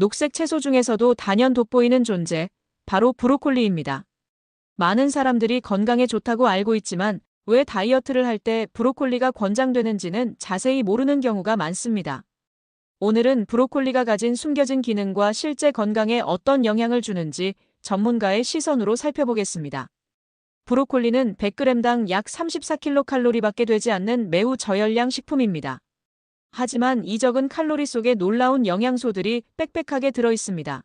녹색 채소 중에서도 단연 돋보이는 존재, 바로 브로콜리입니다. 많은 사람들이 건강에 좋다고 알고 있지만 왜 다이어트를 할 때 브로콜리가 권장되는지는 자세히 모르는 경우가 많습니다. 오늘은 브로콜리가 가진 숨겨진 기능과 실제 건강에 어떤 영향을 주는지 전문가의 시선으로 살펴보겠습니다. 브로콜리는 100g당 약 34kcal밖에 되지 않는 매우 저열량 식품입니다. 하지만 이 적은 칼로리 속에 놀라운 영양소들이 빽빽하게 들어 있습니다.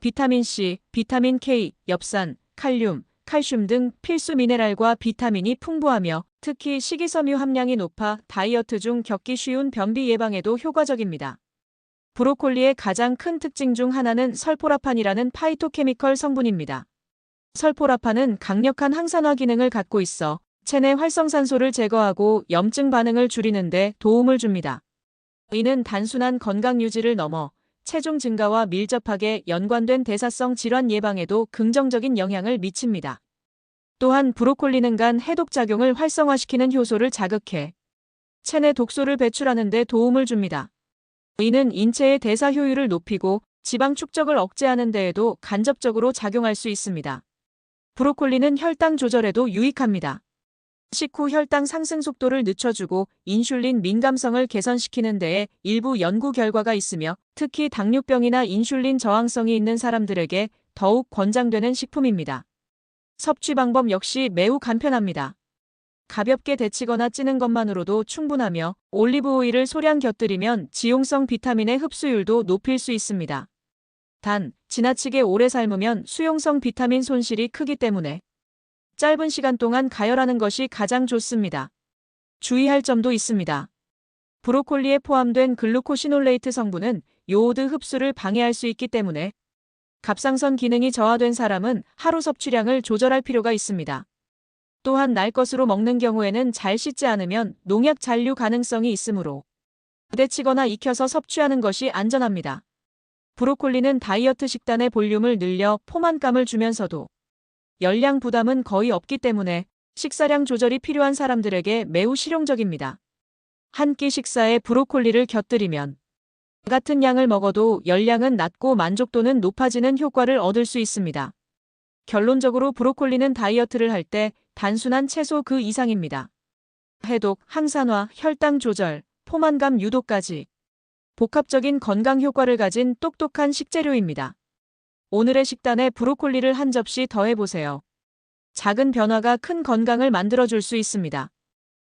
비타민 C, 비타민 K, 엽산, 칼륨, 칼슘 등 필수 미네랄과 비타민이 풍부하며 특히 식이섬유 함량이 높아 다이어트 중 겪기 쉬운 변비 예방에도 효과적입니다. 브로콜리의 가장 큰 특징 중 하나는 설포라판이라는 파이토케미컬 성분입니다. 설포라판은 강력한 항산화 기능을 갖고 있어 체내 활성산소를 제거하고 염증 반응을 줄이는 데 도움을 줍니다. 이는 단순한 건강 유지를 넘어 체중 증가와 밀접하게 연관된 대사성 질환 예방에도 긍정적인 영향을 미칩니다. 또한 브로콜리는 간 해독작용을 활성화시키는 효소를 자극해 체내 독소를 배출하는 데 도움을 줍니다. 이는 인체의 대사 효율을 높이고 지방 축적을 억제하는 데에도 간접적으로 작용할 수 있습니다. 브로콜리는 혈당 조절에도 유익합니다. 식후 혈당 상승 속도를 늦춰주고 인슐린 민감성을 개선시키는 데에 일부 연구 결과가 있으며 특히 당뇨병이나 인슐린 저항성이 있는 사람들에게 더욱 권장되는 식품입니다. 섭취 방법 역시 매우 간편합니다. 가볍게 데치거나 찌는 것만으로도 충분하며 올리브 오일을 소량 곁들이면 지용성 비타민의 흡수율도 높일 수 있습니다. 단, 지나치게 오래 삶으면 수용성 비타민 손실이 크기 때문에 짧은 시간 동안 가열하는 것이 가장 좋습니다. 주의할 점도 있습니다. 브로콜리에 포함된 글루코시놀레이트 성분은 요오드 흡수를 방해할 수 있기 때문에 갑상선 기능이 저하된 사람은 하루 섭취량을 조절할 필요가 있습니다. 또한 날 것으로 먹는 경우에는 잘 씻지 않으면 농약 잔류 가능성이 있으므로 부대치거나 익혀서 섭취하는 것이 안전합니다. 브로콜리는 다이어트 식단의 볼륨을 늘려 포만감을 주면서도 열량 부담은 거의 없기 때문에 식사량 조절이 필요한 사람들에게 매우 실용적입니다. 한 끼 식사에 브로콜리를 곁들이면 같은 양을 먹어도 열량은 낮고 만족도는 높아지는 효과를 얻을 수 있습니다. 결론적으로 브로콜리는 다이어트를 할 때 단순한 채소 그 이상입니다. 해독, 항산화, 혈당 조절, 포만감 유도까지 복합적인 건강 효과를 가진 똑똑한 식재료입니다. 오늘의 식단에 브로콜리를 한 접시 더해보세요. 작은 변화가 큰 건강을 만들어줄 수 있습니다.